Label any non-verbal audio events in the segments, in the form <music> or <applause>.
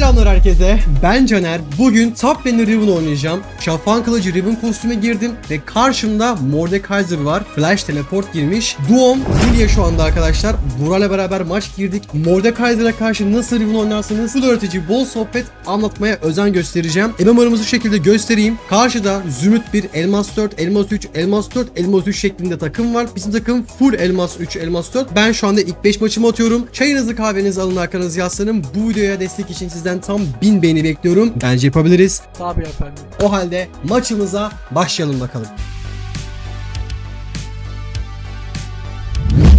Selamlar herkese. Ben Caner. Bugün Top Lane'de Riven oynayacağım. Şafan kılıcı Riven kostüme girdim ve karşımda Mordekaiser var. Flash teleport girmiş. Duom Lilia şu anda arkadaşlar. Burayla beraber maç girdik. Mordekaiser'a karşı nasıl Riven oynarsanız bu öğretici bol sohbet anlatmaya özen göstereceğim. MMR'ımızı şekilde göstereyim. Karşıda Zümrüt 1, Elmas 4, Elmas 3, Elmas 4, Elmas 3 şeklinde takım var. Bizim takım full Elmas 3, Elmas 4. Ben şu anda ilk 5 maçımı atıyorum. Çayınızı kahvenizi alın arkanızı yaslanın. Bu videoya destek için sizden tam 1000 beğeni bekliyorum. Bence yapabiliriz. Tabii efendim. O halde maçımıza başlayalım bakalım.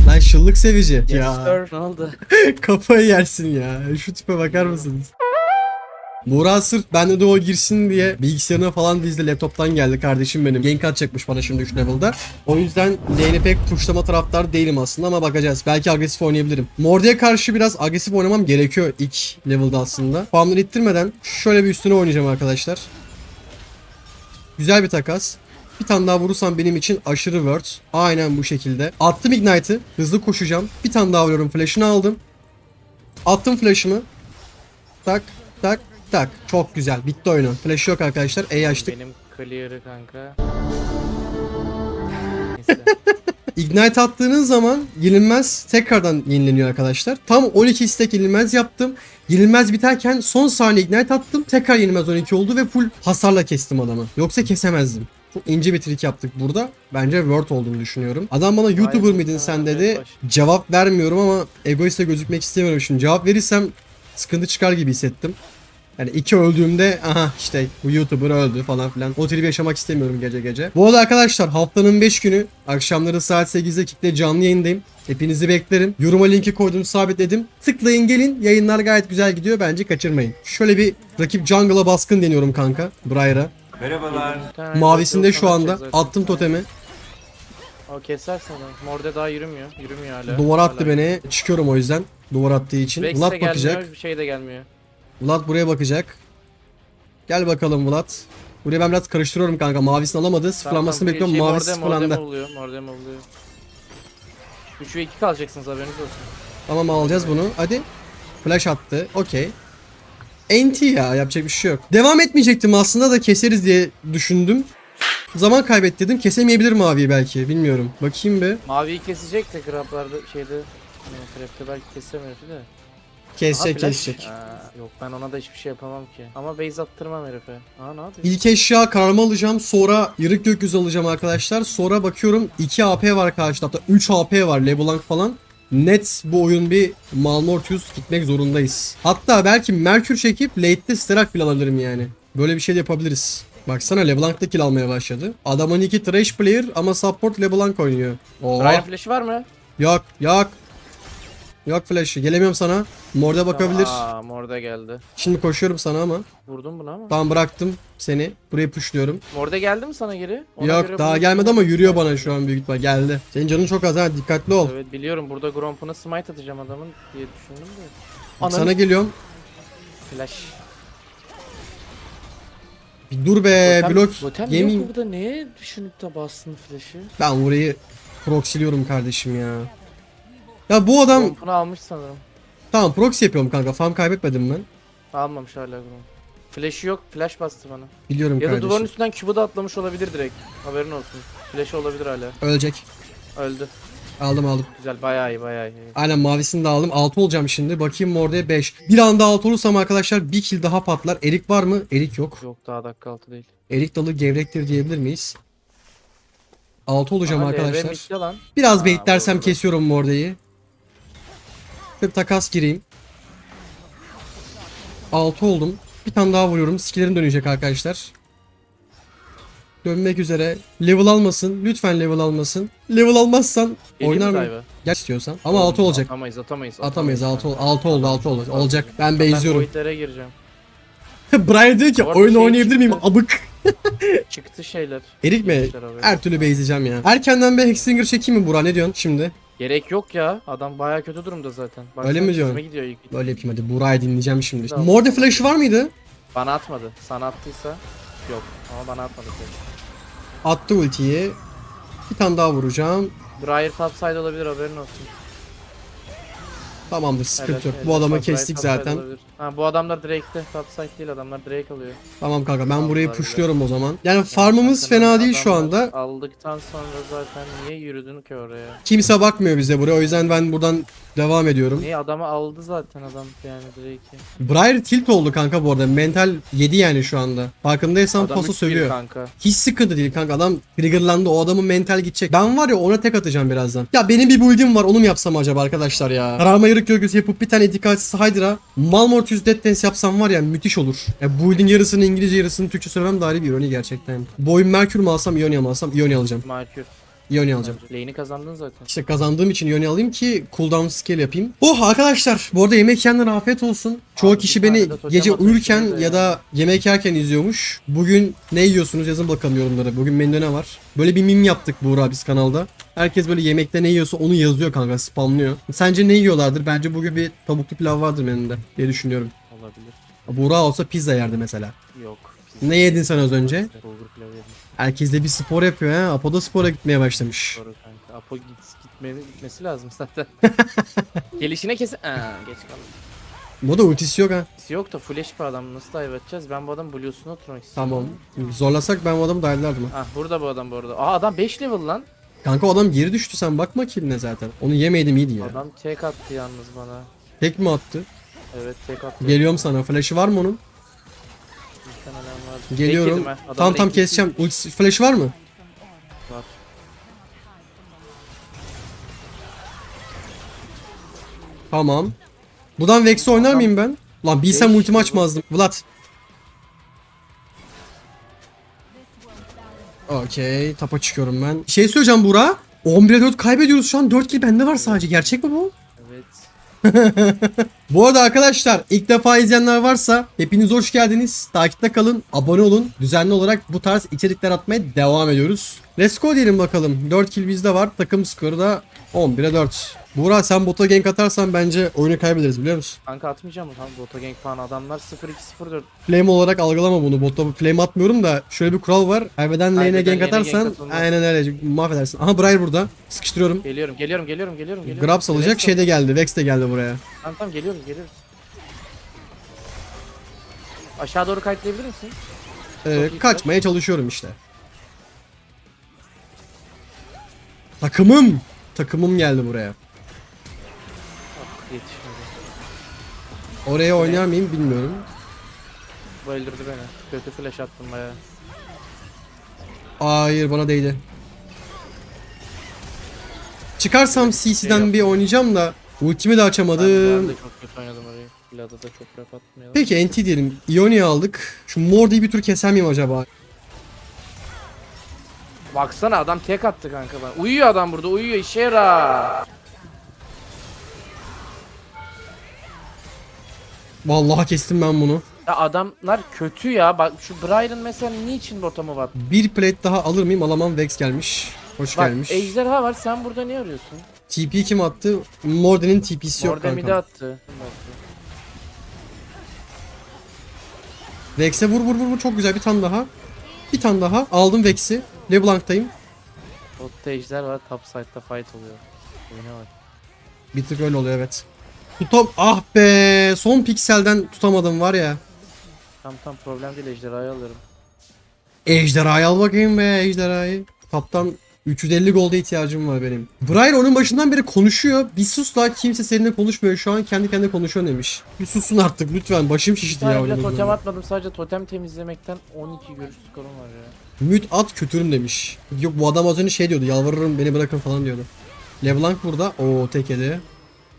Lan şıllık sevici. Yes ya sir. Ne oldu? <laughs> kafayı yersin ya. Şu tipe bakar mısınız? Buğra sırf bende de o girsin diye bilgisayarına falan dizdi laptoptan geldi kardeşim benim. Gank atacakmış bana şimdi 3 level'da. O yüzden lane'e pek tuşlama taraftar değilim aslında ama bakacağız. Belki agresif oynayabilirim. Morde'ye karşı biraz agresif oynamam gerekiyor ilk level'da aslında. Farmları ittirmeden şöyle bir üstüne oynayacağım arkadaşlar. Güzel bir takas. Bir tane daha vurursam benim için aşırı word. Aynen bu şekilde. Attım Ignite'ı. Hızlı koşacağım. Bir tane daha vuruyorum. Flash'ını aldım. Attım flash'ımı. Tak tak tak. Çok güzel. Bitti oyunu. Flash yok arkadaşlar. E açtık. Benim clear'ı kanka. Neyse. <laughs> Ignite attığınız zaman yenilmez tekrardan yenileniyor arkadaşlar. Tam 12 stack yenilmez yaptım. Yenilmez biterken son saniye Ignite attım. Tekrar yenilmez 12 oldu ve full hasarla kestim adamı. Yoksa kesemezdim. Çok ince bir trik yaptık burada. Bence word olduğunu düşünüyorum. Adam bana YouTuber mıydın sen dedi. baş. Cevap vermiyorum ama egoist de gözükmek istemiyorum şimdi. Cevap verirsem sıkıntı çıkar gibi hissettim. Yani iki öldüğümde aha işte bu YouTuber öldü falan filan. O tribi yaşamak istemiyorum gece gece. Bu arada arkadaşlar haftanın 5 günü akşamları saat 8'de kitle canlı yayındayım. Hepinizi beklerim. Yoruma linki koydum sabitledim. Tıklayın gelin. Yayınlar gayet güzel gidiyor. Bence kaçırmayın. Şöyle bir rakip jungle'a baskın deniyorum kanka. Briar'a. Merhabalar. Mavisinde şu anda. Attım totemi. O keser sana. Morde daha yürümüyor. Yürümüyor hala. Duvar attı Hala. beni. Çıkıyorum o yüzden. Duvar attığı için. Vex de Vlad gelmiyor, bakacak. Bir şey de gelmiyor. Vlad buraya bakacak. Gel bakalım Vlad. Buraya ben biraz karıştırıyorum kanka. Mavisini alamadı. Sıfırlanmasını Tamam, bekliyorum. şey, Mavisi morde, morde mi sıfırlandı. oluyor? Morde mi oluyor? 3 ve 2 kalacaksınız haberiniz olsun. Tamam alacağız bunu. Hadi. Flash attı. Okey. NT ya yapacak bir şey yok. Devam etmeyecektim aslında da keseriz diye düşündüm. Zaman kaybet dedim. Kesemeyebilir maviyi belki. Bilmiyorum. Bakayım bir. Maviyi kesecek de grablarda şeyde e, trapte belki kesemiyor de. Kesecek flash. kesecek. Aa, yok ben ona da hiçbir şey yapamam ki. Ama base attırmam herife. Aa ne yapıyor? İlk eşya kararma alacağım. Sonra yırık gökyüzü alacağım arkadaşlar. Sonra bakıyorum 2 AP var karşıda. Hatta 3 AP var. LeBlanc falan. Net bu oyun bir Malmortius gitmek zorundayız. Hatta belki Merkür çekip late'de Sterak bile alabilirim yani. Böyle bir şey de yapabiliriz. Baksana LeBlanc da kill almaya başladı. Adamın iki trash player ama support LeBlanc oynuyor. Oo. Ryan flash'ı var mı? Yok yok. Yok flash'ı. Gelemiyorum sana. Morde bakabilir. Aa Morde geldi. Şimdi koşuyorum sana ama. Vurdum bunu ama. Tamam bıraktım seni. Buraya pushluyorum. Morde geldi mi sana geri? Ona Yok daha bunu- gelmedi ama yürüyor bana şu an büyük ihtimal. Geldi. Senin canın çok az ha dikkatli ol. Evet biliyorum burada Gromp'una smite atacağım adamın diye düşündüm de. Ananı Sana geliyorum. flash. Bir dur be Totem- blok totem yok burada neye düşünüp de bastın flash'ı? Ben burayı proxyliyorum kardeşim ya. Ya bu adam Gromp'unu almış sanırım. tamam proxy yapıyorum kanka. Farm kaybetmedim ben. Almamış hala Gromp. Flash'ı yok flash bastı bana. Biliyorum Ya da kardeşim. duvarın üstünden cube'u da atlamış olabilir direkt. Haberin olsun. Flash'ı olabilir hala. Ölecek. Öldü. Aldım aldım. Güzel bayağı iyi bayağı iyi. Aynen mavisini de aldım. 6 olacağım şimdi. Bakayım Morde'ye 5. Bir anda 6 olursam arkadaşlar bir kill daha patlar. Erik var mı? Erik yok. Yok daha dakika altı değil. Erik dalı gevrektir diyebilir miyiz? 6 olacağım LV arkadaşlar. lan. Biraz Aa, baitlersem kesiyorum Morde'yi. Bir takas gireyim. 6 oldum. Bir tane daha vuruyorum. Skillerim dönecek arkadaşlar. Dönmek üzere. Level almasın. Lütfen level almasın. Level almazsan Geleyim oynar mi mı? Gel istiyorsan. Ama 6 olacak. Atamayız atamayız. Atamayız. 6 kanka. 6 oldu 6 oldu. Olacak. Ben Ben boyutlere gireceğim. <laughs> Brian diyor ki Bu arada oyun şey oynayabilir miyim? çıktı. Abık. Çıktı şeyler. Erik mi? Her türlü base'leyeceğim ya. Erkenden bir Hexinger çekeyim mi Burak? Ne diyorsun şimdi? Gerek yok ya. Adam bayağı kötü durumda zaten. Baksana Öyle mi diyorsun? gidiyor ilk. Böyle yapayım hadi. Burak'ı dinleyeceğim şimdi. Tamam. Morde flash'ı var mıydı? Bana atmadı. Sana attıysa yok. Ama bana atmadı. Attı ultiyi. Bir tane daha vuracağım. Briar topside olabilir haberin olsun. Tamamdır sıkıntı Evet, yok. evet, Bu adamı kestik zaten. olabilir. Ha bu adamlar Drake'te. Topside değil adamlar Drake alıyor. Tamam kanka ben burayı pushluyorum o zaman. Yani farmımız fena değil şu anda. Aldıktan sonra zaten niye yürüdün ki oraya? Kimse bakmıyor bize buraya o yüzden ben buradan devam ediyorum. Niye adamı aldı zaten adam yani Drake'i. Briar tilt oldu kanka bu arada. Mental yedi yani şu anda. Farkındaysan Adam paso 3-1 sövüyor. kanka. Hiç sıkıntı değil kanka adam triggerlandı o adamın mental gidecek. Ben var ya ona tek atacağım birazdan. Ya benim bir build'im var onu mu yapsam acaba arkadaşlar ya. Kararma yarık gölgesi yapıp bir tane dikkatsiz Hydra. Malmortius Death Dance yapsam var ya müthiş olur. Ya build'in yarısını İngilizce yarısını Türkçe söylemem dahi bir ironi gerçekten. Bu oyun Merkür mü alsam Ionia mı alsam Ionia alacağım. Merkür. Ionia alacağım. Lane'i kazandın zaten. İşte kazandığım için Ionia alayım ki cooldown scale yapayım. Oh arkadaşlar bu arada yemek yiyenler afiyet olsun. Çoğu Abi kişi beni gece uyurken ya ya. da yemek yerken izliyormuş. Bugün ne yiyorsunuz yazın bakalım yorumlara. Bugün menüde ne var? Böyle bir meme yaptık Buğra biz kanalda. Herkes böyle yemekte ne yiyorsa onu yazıyor kanka spamlıyor. Sence ne yiyorlardır? Bence bugün bir tavuklu pilav vardır menüde diye düşünüyorum. Olabilir. Buğra olsa pizza yerdi mesela. Yok. Ne yedin sen az önce? Bulgur pilavı yedim. Herkes de bir spor yapıyor ha. Apo da spora gitmeye başlamış. Doğru kanka. Apo git, gitme, gitmesi lazım zaten. <laughs> Gelişine kesin... Aa, geç kaldım. Bu da ultisi yok ha. Yok da full HP adam nasıl dive edeceğiz? Ben bu adamın blue'suna oturmak istiyorum. Tamam. Zorlasak ben bu adamı dive'lardım ha. Ah burada bu adam bu arada. Aa adam 5 level lan. Kanka o adam geri düştü sen bakma killine zaten. Onu yemeydim iyiydi ya. Adam tek attı yalnız bana. Tek mi attı? Evet tek attı. Geliyorum sana. Flash'ı var mı onun? Muhtemelen var. Geliyorum. Tam tam keseceğim. Ultisi flash'ı var mı? Var. Tamam. Buradan Vex'i oynar mıyım ben? Lan bilsem ultimi açmazdım. Vlad. Okey. Tapa çıkıyorum ben. Şey söyleyeceğim Buğra. 11'e 4 kaybediyoruz şu an. 4 kill bende var sadece. Gerçek mi bu? <laughs> Bu arada arkadaşlar ilk defa izleyenler varsa hepiniz hoş geldiniz. Takipte kalın, abone olun. Düzenli olarak bu tarz içerikler atmaya devam ediyoruz. Let's go diyelim bakalım. 4 kill bizde var. Takım skoru da 11'e 4. Buğra sen bota gank atarsan bence oyunu kaybederiz biliyor musun? Kanka atmayacağım mı? Kanka Bota Gang falan adamlar 0-2-0-4. Flame olarak algılama bunu. Botta flame atmıyorum da şöyle bir kural var. Kaybeden lane'e gank gank atarsan atılmaz. aynen öyle mahvedersin. Aha Briar burada. Sıkıştırıyorum. Geliyorum geliyorum geliyorum geliyorum geliyorum. Grabs alacak Vex şey de geldi. Vex de geldi buraya. Tamam tamam geliyoruz geliyoruz. Aşağı doğru kayıtlayabilir misin? Ee, kaçmaya çalışıyorum işte. Takımım. Takımım geldi buraya. Oraya oynar mıyım bilmiyorum. Bu öldürdü beni. Kötü flash attım baya. Hayır bana değdi. Çıkarsam CC'den Şey bir oynayacağım da ultimi de Ben, açamadım. ben de çok kötü oynadım orayı. Vlad'a da çok rap atmayalım. Peki NT diyelim. Ionia aldık. Şu Morde'yi bir tur keser miyim acaba? Baksana adam tek attı kanka bana. Uyuyor adam burada uyuyor işe yarar. Vallahi kestim ben bunu. Ya adamlar kötü ya. Bak şu Brian mesela niçin botamı var? Bir plate daha alır mıyım? Alamam. Vex gelmiş. Hoş Bak gelmiş. ejderha var sen burada ne arıyorsun? TP kim attı? Morde'nin TP'si yok Orada midi kanka. attı. Vex'e vur vur vur vur çok güzel bir tane daha. Bir tane daha. Aldım Vex'i. LeBlanc'tayım. Botta ejder var top side'da fight oluyor. Oyuna bak. Bir tık öyle oluyor evet. Tutam ah be son pikselden tutamadım var ya. Tam tam problem değil ejderhayı alırım. Ejderhayı al bakayım be ejderhayı. Taptan 350 golde ihtiyacım var benim. Brian onun başından beri konuşuyor. Bir sus la kimse seninle konuşmuyor. Şu an kendi kendine konuşuyor demiş. Bir susun artık lütfen. Başım şişti ya. oynadığım totem atmadım sadece totem temizlemekten 12 görüş skorum var ya. Müt at kötürüm demiş. Yok bu adam az önce şey diyordu. Yalvarırım beni bırakın falan diyordu. LeBlanc burada. Oo tek yedi.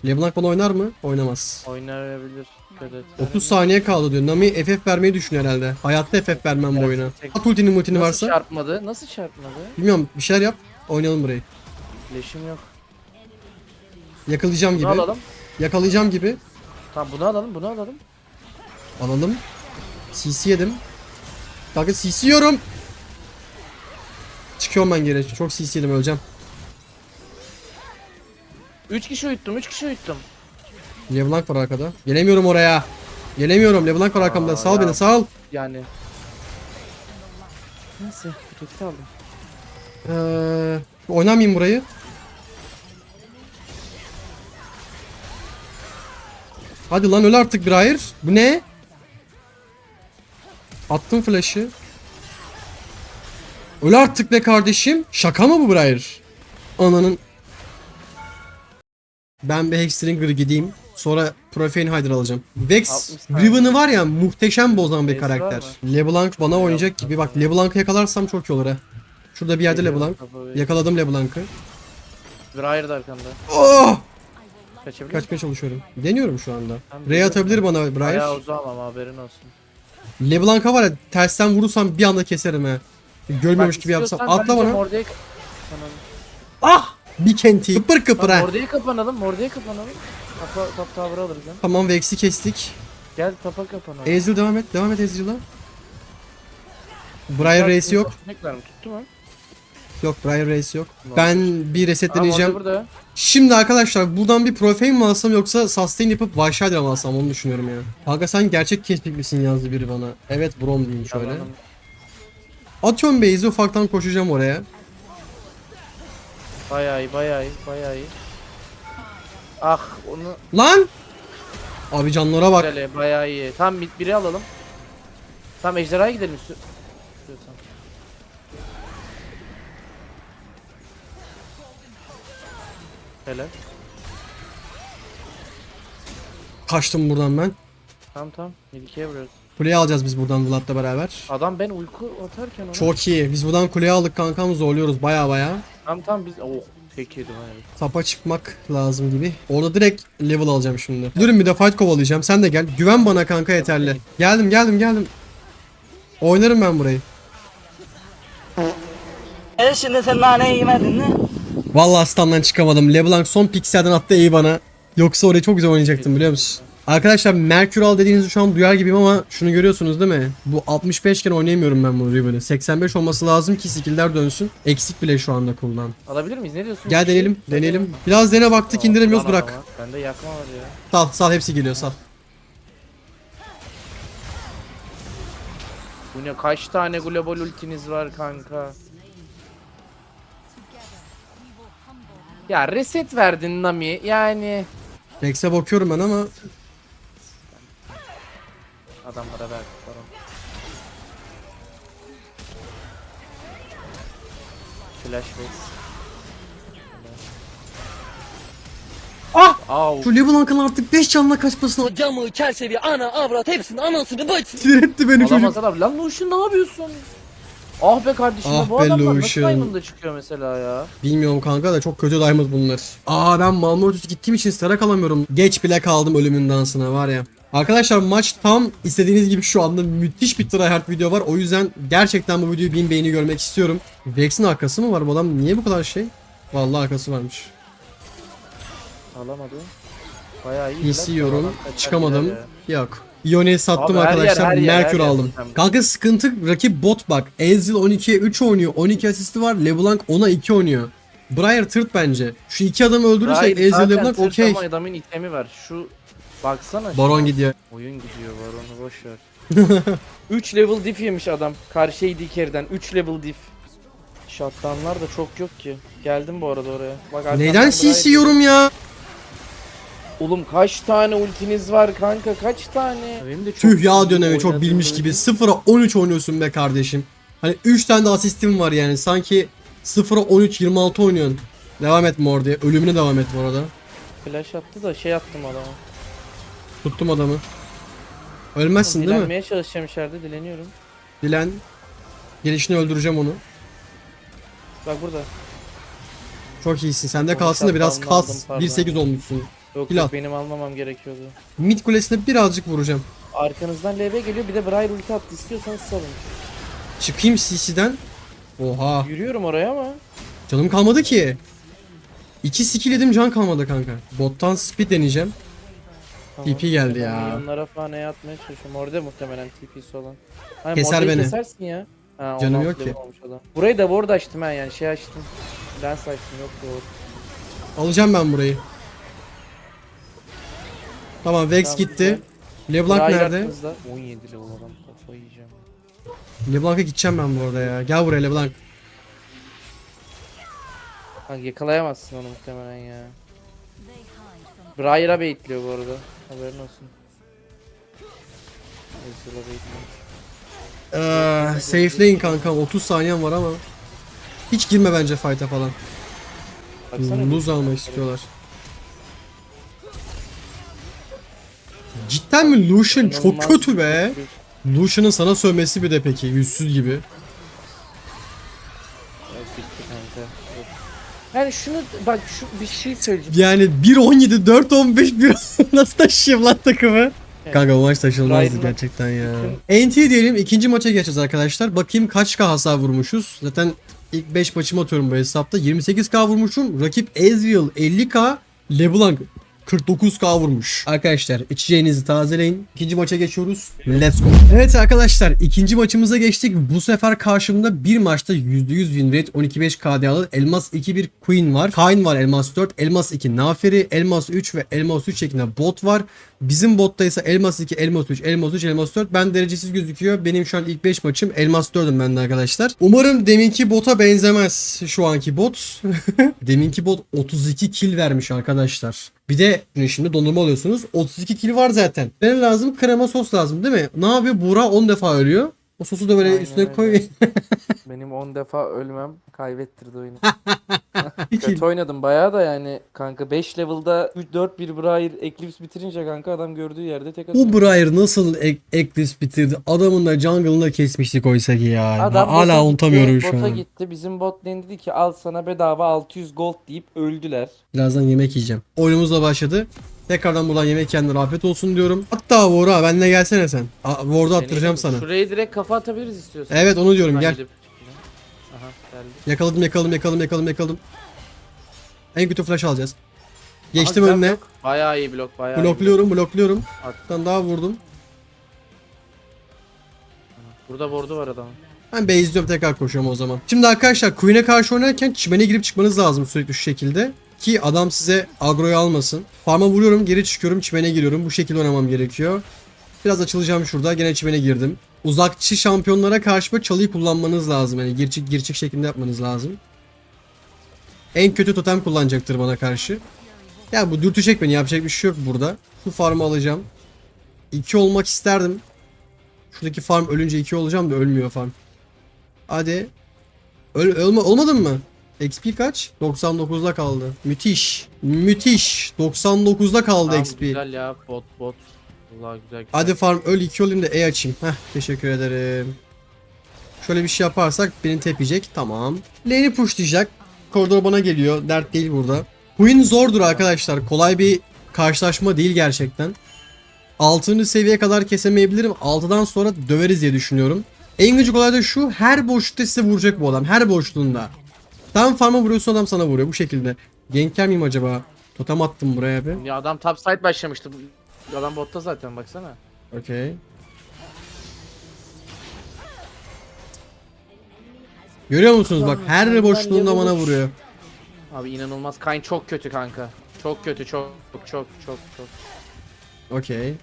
LeBlanc bana oynar mı? Oynamaz. Oynayabilir. Dikkat et. 30 saniye kaldı diyor. Nami FF vermeyi düşünüyor herhalde. Hayatta FF vermem bu Evet, oyuna. At ultini multini Nasıl varsa. çarpmadı? Nasıl çarpmadı? Bilmiyorum bir şeyler yap. Oynayalım burayı. Flash'im yok. Yakalayacağım Bunu gibi. alalım. Yakalayacağım gibi. Tamam bunu alalım bunu alalım. Alalım. CC yedim. Kanka CC yiyorum. Çıkıyorum ben geri. Çok CC yedim öleceğim. 3 kişi uyuttum 3 kişi uyuttum. Leblanc var arkada. Gelemiyorum oraya. Gelemiyorum. Leblanc var arkamda. Sal ya. beni sal. Yani. Neyse kötü aldım. Ee, oynamayayım burayı. Hadi lan öl artık bir hayır. Bu ne? Attım flash'ı. Öl artık be kardeşim. Şaka mı bu Briar? Ananın. Ben bir Hexdrinker gideyim. Sonra Profane Hydra alacağım. Vex 60 tane. Riven'ı var ya muhteşem bozan bir karakter. LeBlanc bana oynayacak gibi. Bak LeBlanc'ı yakalarsam çok iyi olur ha. Şurada bir yerde LeBlanc. Yakaladım LeBlanc'ı. Briar da arkanda. Oh! Kaçabilir? Kaçmaya çalışıyorum. Deniyorum şu anda. Ray atabilir bana Briar. Bayağı uzağım ama haberin olsun. LeBlanc'a var ya tersten vurursam bir anda keserim ha. Görmüyormuş Bak, gibi yapsam. Atla bana. Ah! Bir kenti. Kıpır kıpır ha. Morda'ya kapanalım. Morda'ya kapanalım. Tapa, top tower'ı alırız hem. Tamam Vex'i kestik. Gel tapa kapanalım. Ezreal devam et. Devam et Ezreal'a. Briar Race yok. Nekler mi tuttu mu? Yok Briar Race yok. Tamam. Ben bir Aa, resetleneceğim. Morda burada. Şimdi arkadaşlar buradan bir profane mi alsam yoksa sustain yapıp Vashadra mı alsam onu düşünüyorum ya. Kanka sen gerçek kesmek misin yazdı biri bana. Evet Brom diyeyim şöyle. Atıyorum base'i ufaktan koşacağım oraya. Bayağı iyi, bayağı iyi, bayağı iyi. Ah onu Lan! Abi canlara bak. güzel, bayağı iyi. Mid biri alalım. Tamam ejderhaya gidelim üstü. İstiyorsan. Helal. Kaçtım buradan ben. Tamam tamam. Mid 2'ye vuruyoruz. Kuleyi alacağız biz buradan Vlad'la beraber. Adam ben uyku atarken ona. Çok iyi. Biz buradan kuleyi aldık kankam zorluyoruz baya baya. Tamam tamam biz... Oh tek. Tapa çıkmak lazım gibi. Orada direkt level alacağım şimdi. Durun bir de fight kovalayacağım. Sen de gel. Güven bana kanka yeterli. Geldim geldim geldim. Oynarım ben burayı. E şimdi sen naneyi yemedin mi? Vallahi standdan çıkamadım. LeBlanc son pikselden attı iyi bana. Yoksa orayı çok güzel oynayacaktım biliyor musun? Arkadaşlar Mercural dediğinizi şu an duyar gibiyim ama şunu görüyorsunuz değil mi? Bu 65 iken oynayamıyorum ben bunu Riven'ı. 85 olması lazım ki skill'ler dönsün. Eksik bile şu anda kullan. Alabilir miyiz? Ne diyorsun? Gel şey deneyelim, deneyelim. Biraz dene baktık indiremiyoruz bırak. adama. Bende yakma var ya. Sal sal hepsi geliyor sal. Bu ne kaç tane global ultiniz var kanka? Ya reset verdin Nami yani Rex'e bakıyorum ben ama adamlara ver baron. Flash base. Ah! Au. şu LeBlanc'ın artık 5 canla kaçmasına Camı, çerçeveyi, ana, avrat hepsini anasını bacısını. sinir etti beni çocuk. Alamaz adam. Lan Lucian ne yapıyorsun? Ah be kardeşim Ah bu be adamlar nasıl Lucian. Diamond'da çıkıyor mesela ya? Bilmiyorum kanka da çok kötü diamond bunlar. Aa ben Malmortis'e gittiğim için starak alamıyorum. Geç bile kaldım ölümün dansına var ya. Arkadaşlar maç tam istediğiniz gibi şu anda müthiş bir tryhard video var. O yüzden gerçekten bu videoyu bin beğeni görmek istiyorum. Vex'in arkası mı var bu adam? Niye bu kadar şey? Vallahi arkası varmış. Alamadı. Bayağı iyi. Lan. yiyorum. Çıkamadım. Yok. Ione'yi sattım Abi yer, arkadaşlar. yer, Merkür yer aldım. zaten. Kanka sıkıntı rakip bot bak. Ezreal 12'ye 3 oynuyor. 12 asisti var. LeBlanc 10'a 2 oynuyor. Briar tırt bence. Şu iki adamı öldürürsek Ezreal LeBlanc okey. adamın itemi var. Şu baksana. Baron gidiyor. Oyun gidiyor Baron'u boş ver. <laughs> 3 level diff yemiş adam. Karşı AD carry'den 3 level diff. Shotdown'lar da çok yok ki. Geldim bu arada oraya. Bak Brian CC yorum ya? Oğlum kaç tane ultiniz var kanka kaç tane? Benim de çok Tüh ya dönemi çok bilmiş böyle- gibi. 0'a 13 oynuyorsun be kardeşim. Hani 3 tane de asistim var yani. Sanki 0'a 13 26 oynuyorsun. Devam et Mordi'ye. Ölümüne devam et bu arada. Flash attı da şey attım adama. Tuttum adamı. Ölmezsin değil mi? Dilenmeye çalışacağım içeride dileniyorum. Dilen. Gelişini öldüreceğim onu. Bak burada. Çok iyisin. Sende kalsın da biraz aldım, kas. pardon. 1.8 olmuşsun. Yok Hilal. yok benim almamam gerekiyordu. Mid kulesine birazcık vuracağım. Arkanızdan LB geliyor bir de Briar ulti attı istiyorsanız salın. Çıkayım CC'den. Oha. Yürüyorum oraya ama. Canım kalmadı ki. İki skill yedim can kalmadı kanka. Bottan speed deneyeceğim. TP geldi ya. Milyonlara falan E atmaya çalışıyorum. Orada muhtemelen TP'si olan. Hani Keser Morda'yı beni. Kesersin ya. Ha, Canım 16 yok ki. level olmuş adam. Burayı da ward açtım ben yani şey açtım. Lens açtım yok ward. Alacağım ben burayı. Tamam Vex Tamam, gitti. LeBlanc Briar nerede? arkamızda. 17 level adam kafayı yiyeceğim. LeBlanc'a gideceğim ben bu arada ya. Gel buraya LeBlanc. Kanka yakalayamazsın onu muhtemelen ya. Briar'a baitliyor bu arada. Haberin olsun. Ezreal'a bekliyorum. Ee, safeleyin kankam 30 saniyen var ama. Hiç girme bence fight'a falan. Baksana. Luz almak istiyorlar. Cidden mi Lucian çok İnanılmaz kötü be. bir- Lucian'ın sana sövmesi bir de peki yüzsüz gibi. Yani şunu bak şu bir şey söyleyeceğim. Yani 1.17 4.15 1 nasıl taşıyayım lan takımı? Kanka bu maç taşınmazdı Ryan'la gerçekten ya. NT diyelim ikinci maça geçeceğiz arkadaşlar. Bakayım kaç K hasar vurmuşuz. Zaten ilk 5 maçımı atıyorum bu hesapta. 28K vurmuşum. Rakip Ezreal 50K. LeBlanc 49k vurmuş. Arkadaşlar içeceğinizi tazeleyin. İkinci maça geçiyoruz. Let's go. Evet arkadaşlar ikinci maçımıza geçtik. Bu sefer karşımda bir maçta %100 win rate 12.5 KDA'lı Elmas 2 Queen var. Kayn var Elmas 4, Elmas 2 Naferi, Elmas 3 ve Elmas 3 şeklinde bot var. Bizim botta ise Elmas 2, Elmas 3, Elmas 3, Elmas 4. Ben derecesiz gözüküyor. Benim şu an ilk 5 maçım Elmas 4'üm ben de arkadaşlar. Umarım deminki bota benzemez şu anki bot. <laughs> deminki bot 32 kill vermiş arkadaşlar. Bir de şimdi dondurma alıyorsunuz. 32 kill var zaten. Ne lazım? Krema sos lazım değil mi? Ne yapıyor? Buğra 10 defa ölüyor. O sosu da böyle Aynen üstüne öyle. koy. <laughs> Benim 10 defa ölmem kaybettirdi oyunu. <laughs> Bir. Kötü oynadım bayağı da yani kanka 5 level'da 4 1 Briar Eclipse bitirince kanka adam gördüğü yerde tek atıyor. Bu Briar nasıl ek Eclipse bitirdi? Adamın da jungle'ını kesmiştik oysa ki ya. Adam bota Hala gitti, unutamıyorum şu bota an. gitti. Bizim bot lane dedi ki al sana bedava 600 gold deyip öldüler. Birazdan yemek yiyeceğim. Oyunumuz da başladı. Tekrardan buradan yemek yiyenlere afiyet olsun diyorum. Hatta Vora benle gelsene sen. A- Ward'u attıracağım sana. Şuraya direkt kafa atabiliriz istiyorsan. Evet onu diyorum gel. gidip- Aha geldi. Yakaladım yakaladım yakaladım yakaladım yakaladım. En kötü flash alacağız. Geçtim Aha, önüne. blok. Bayağı iyi blok bayağı iyi Blokluyorum blokluyorum. At. Bir tane daha vurdum. Burada ward'u var adamın. Ben base'liyorum tekrar koşuyorum o zaman. Şimdi arkadaşlar Queen'e karşı oynarken çimene girip çıkmanız lazım sürekli şu şekilde. Ki adam size agroyu almasın. Farm'a vuruyorum geri çıkıyorum çimene giriyorum. Bu şekilde oynamam gerekiyor. Biraz açılacağım şurada gene çimene girdim. Uzakçı şampiyonlara karşı böyle çalıyı kullanmanız lazım. Yani gir çık gir çık şeklinde yapmanız lazım. En kötü totem kullanacaktır bana karşı. Ya bu dürtecek beni yapacak bir şey yok burada. Şu farmı alacağım. 2 olmak isterdim. Şuradaki farm ölünce 2 olacağım da ölmüyor farm. Hadi. Öl ölme olmadın mı? XP kaç? 99'da kaldı. Müthiş. Müthiş. 99'da kaldı Tamam, XP. Güzel ya bot bot. Vallahi güzel güzel. Hadi farm öl 2 olayım da E açayım. Heh teşekkür ederim. Şöyle bir şey yaparsak beni tepecek. Tamam. Lane'i pushlayacak. Koridor bana geliyor. Dert değil burada. Queen zordur arkadaşlar. Kolay bir karşılaşma değil gerçekten. 6. seviye kadar kesemeyebilirim. 6'dan sonra döveriz diye düşünüyorum. En gıcık olay da şu. Her boşlukta size vuracak bu adam. Her boşluğunda. Tam farma vuruyorsun adam sana vuruyor bu şekilde. Genker miyim acaba? Totem attım buraya bir. Ya adam top side başlamıştı. Adam botta zaten baksana. Okey. Görüyor musunuz bak her boşluğunda bana vuruyor. Abi inanılmaz. Kayn çok kötü kanka. Çok kötü çok çok çok çok çok. Okey.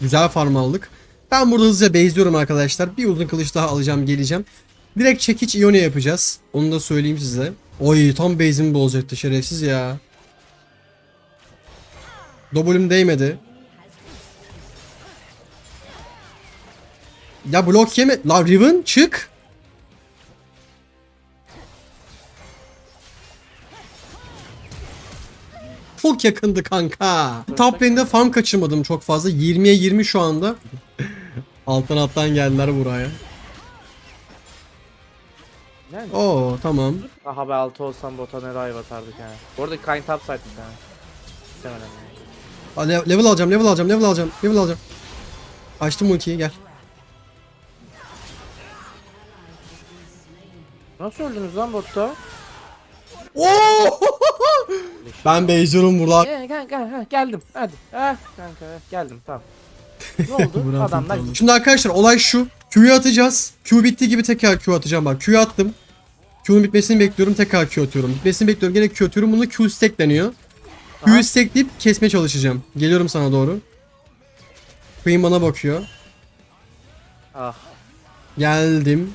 Güzel farm aldık. Ben burada hızlıca base'liyorum arkadaşlar. Bir uzun kılıç daha alacağım geleceğim. Direkt çekiç Ione yapacağız. Onu da söyleyeyim size. Oy tam base'im bozacaktı şerefsiz ya. W'm değmedi. Ya blok yeme. La Riven çık. Çok yakındı kanka. Top lane'de farm kaçırmadım çok fazla. 20'ye 20 şu anda. <laughs> alttan alttan geldiler buraya. Yani. Oo tamam. Aha be 6 olsam bota ne dive atardık yani. Bu arada Kayn top bir tane. İstemeden yani. Aa, le- Level alacağım, level alacağım, level alacağım, level alacağım. Açtım ultiyi gel. Nasıl öldünüz lan botta? Oo! <laughs> ben beyziyorum burada. Gel gel gel ha, geldim hadi. Ha kanka ha, geldim tamam. Ne oldu? <laughs> Adamlar. Şimdi arkadaşlar olay şu. Q'yu atacağız. Q bittiği gibi tekrar Q atacağım bak. Q'yu attım. Q'nun bitmesini bekliyorum. Tekrar Q atıyorum. Bitmesini bekliyorum. Gene Q atıyorum. Bunu Q stack deniyor. Q'yu stackleyip kesmeye çalışacağım. Geliyorum sana doğru. Queen bana bakıyor. Ah Geldim.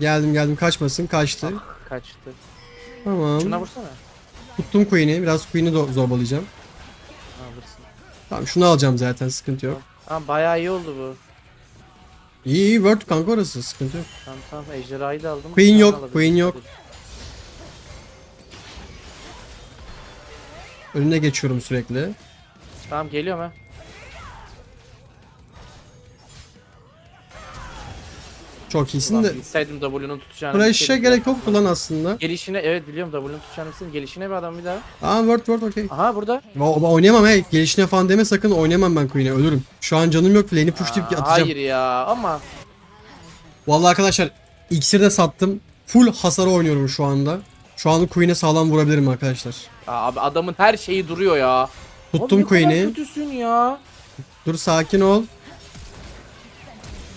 Geldim geldim kaçmasın kaçtı. kaçtı. Tamam. Şuna vursana. Tuttum Queen'i. Biraz Queen'i zorbalayacağım. Alırsın. Tamam şunu alacağım zaten sıkıntı yok. Tamam bayağı iyi oldu bu. İyi iyi Word kanka orası sıkıntı yok. Tamam tamam ejderhayı da aldım. Queen yok. Queen yok. Önüne geçiyorum sürekli. Tamam geliyorum ha. Çok iyisin de. bilseydim W'nun tutacağını. Flash'a bilseydim gerek zaten. yoktu lan aslında. Gelişine evet biliyorum W'nun tutacağını bilseydim. Gelişine bir adam bir daha. Aa Word Word okey. Aha burada. Va- Oynayamam he. Gelişine falan deme sakın oynayamam ben Queen'e ölürüm. Şu an canım yok. Lane'i pushlayıp atacağım. Hayır ya ama. Vallahi arkadaşlar iksiri de sattım. Full hasara oynuyorum şu anda. Şu an Queen'e sağlam vurabilirim arkadaşlar. Abi adamın her şeyi duruyor ya. Tuttum Abi ne kadar Queen'i. kötüsün ya. Dur sakin ol.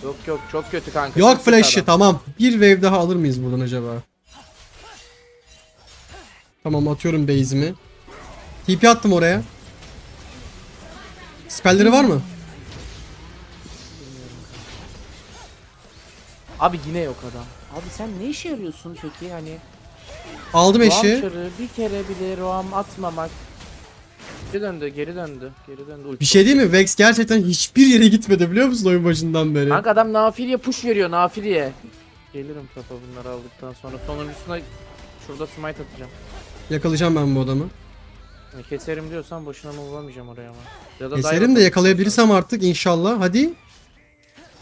Yok yok çok kötü kanka. Yok çok kötü flash'ı adam. tamam. Bir wave daha alır mıyız buradan acaba? Tamam atıyorum base'imi. TP attım oraya. Spellleri var mı? Abi yine yok adam. Abi sen ne işe yarıyorsun peki hani? Aldım eşi. Launcher'ı bir kere bile roam atmamak. Geri döndü, geri döndü, geri döndü. Ulti Bir şey değil mi? Vex gerçekten hiçbir yere gitmedi biliyor musun oyun başından beri? Kanka adam Nafiri'ye push veriyor Nafiri'ye. Gelirim topa bunları aldıktan sonra. Sonuncusuna şurada smite atacağım. Yakalayacağım ben bu adamı. Yani keserim diyorsan boşuna mı vuramayacağım oraya ama. Ya da dive Keserim de yakalayabilirsem artık inşallah. Hadi.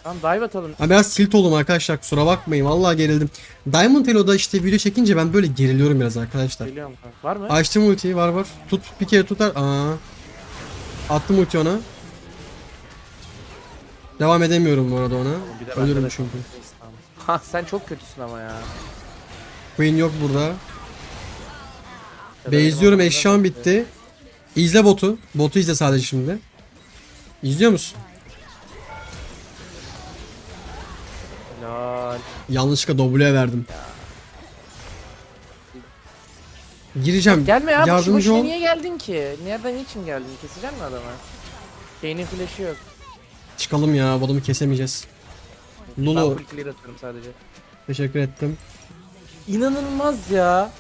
Tamam dive atalım. Ha biraz tilt oldum arkadaşlar kusura bakmayın. Vallahi gerildim. Diamond Elo'da işte video çekince ben böyle geriliyorum biraz arkadaşlar. Geliyorum kanka. Var mı? Açtım ultiyi var var. Tut bir kere tutar. Aa. Attım ulti ona. Devam edemiyorum bu arada ona. Bir de Ölürüm bende de çünkü. <laughs> Ha sen çok kötüsün ama ya. Queen yok burada. Ya da benim bekle. bitti. İzle botu. Botu izle sadece şimdi. İzliyor musun? Lol. Yanlışlıkla W'ye verdim. Gireceğim. Gelme ya Yardımcı ol. niye geldin ki? Nereden için geldin? Kesecek mi adamı? Kane'in flash'ı yok. Çıkalım ya. Bu adamı kesemeyeceğiz. Ben Lulu full clear atıyorum sadece. teşekkür ettim. İnanılmaz ya.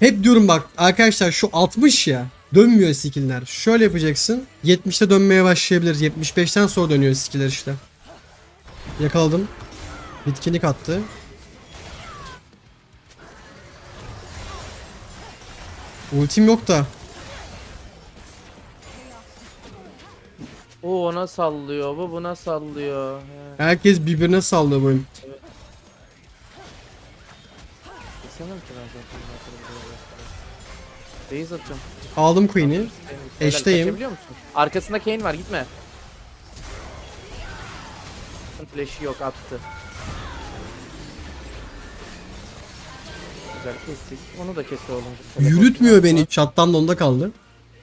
Hep diyorum bak arkadaşlar şu 60 ya. Dönmüyor skill'ler. Şöyle yapacaksın. 70'te dönmeye başlayabilir. 75'ten sonra dönüyor skill'ler işte. Yakaladım. Bitkinlik attı. Ultim yok da. O ona sallıyor, bu buna sallıyor. He. Herkes birbirine sallıyor bu oyun. Kesemem ki ben zaten. Base atıyorum. Aldım Queen'i. Eşteyim. kaçabiliyor musun? Arkasında Kane var gitme. Flash'ı yok attı. Güzel kestik. Onu da kes oğlum. Yürütmüyor beni. Shutdown da onda kaldı.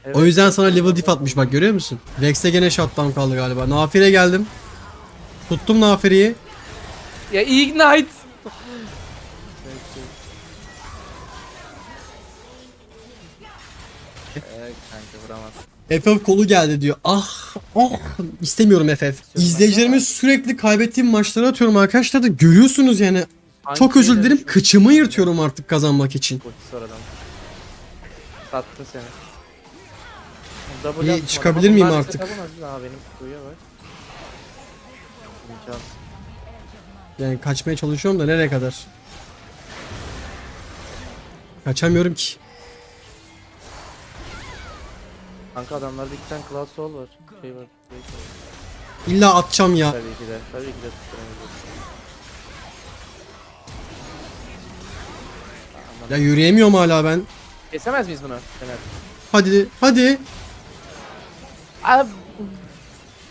Evet. O yüzden sana level diff atmış bak görüyor musun? Vex'te gene shutdown kaldı galiba. Nafire geldim. Tuttum Nafire'yi. Ya ignite. Kanka vuramaz. FF kolu geldi diyor. Ah, ah istemiyorum FF. İzleyicilerime sürekli kaybettiğim maçları atıyorum arkadaşlar da görüyorsunuz yani. Çok özür dilerim. Kıçımı yırtıyorum artık kazanmak için. Sattı seni. Bir atmadım çıkabilir miyim artık? alamaz. Aa benim kuyuya bak. İmkansız. Yani kaçmaya çalışıyorum da nereye kadar? Kaçamıyorum ki. Kanka adamlarda iki tane Cloud Soul var. Şey var. Blade var. İlla atacağım ya. Tabii ki de. Tabii ki de. Ya yürüyemiyorum hala ben. Kesemez miyiz bunu? Fener. Hadi hadi. Abi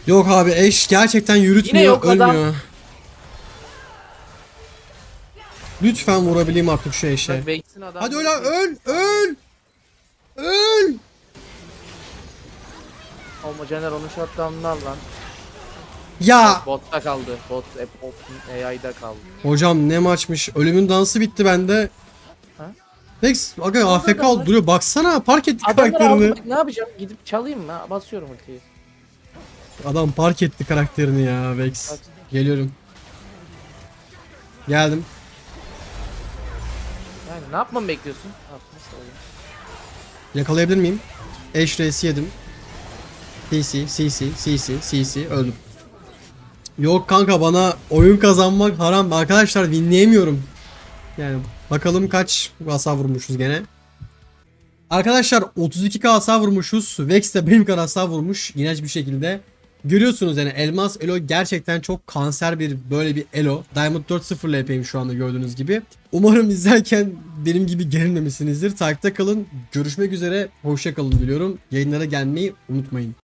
Yok abi eş gerçekten yürütmüyor Yine yok adam. ölmüyor. Lütfen vurabileyim artık şu eşe. bak adam. Hadi öl öl öl. Öl. Ama Caner onun shutdown'unu al lan. Ya Botta kaldı. Bot, bot AI'da kaldı. hocam ne maçmış. Ölümün dansı bitti bende. Ha? Vex aga AFK oldu duruyor. Baksana park etti Adamları karakterini. aldım. Ne yapacağım? Gidip çalayım mı? Basıyorum ultiyi. Adam park etti karakterini ya Vex. Geliyorum. Geldim. Yani ne yapmamı bekliyorsun? Yakalayabilir miyim? Reis'i yedim. CC, CC, CC, CC öldüm. Yok kanka bana oyun kazanmak haram. Arkadaşlar winleyemiyorum. Yani bakalım kaç hasar vurmuşuz gene. Arkadaşlar 32k hasar vurmuşuz. Vex de benim kadar hasar vurmuş. İğrenç bir şekilde. Görüyorsunuz yani Elmas Elo gerçekten çok kanser bir böyle bir Elo. Diamond 4.0 LP'yim şu anda gördüğünüz gibi. Umarım izlerken benim gibi gerilmemişsinizdir. Takipte kalın. Görüşmek üzere. Hoşça kalın diliyorum. Yayınlara gelmeyi unutmayın.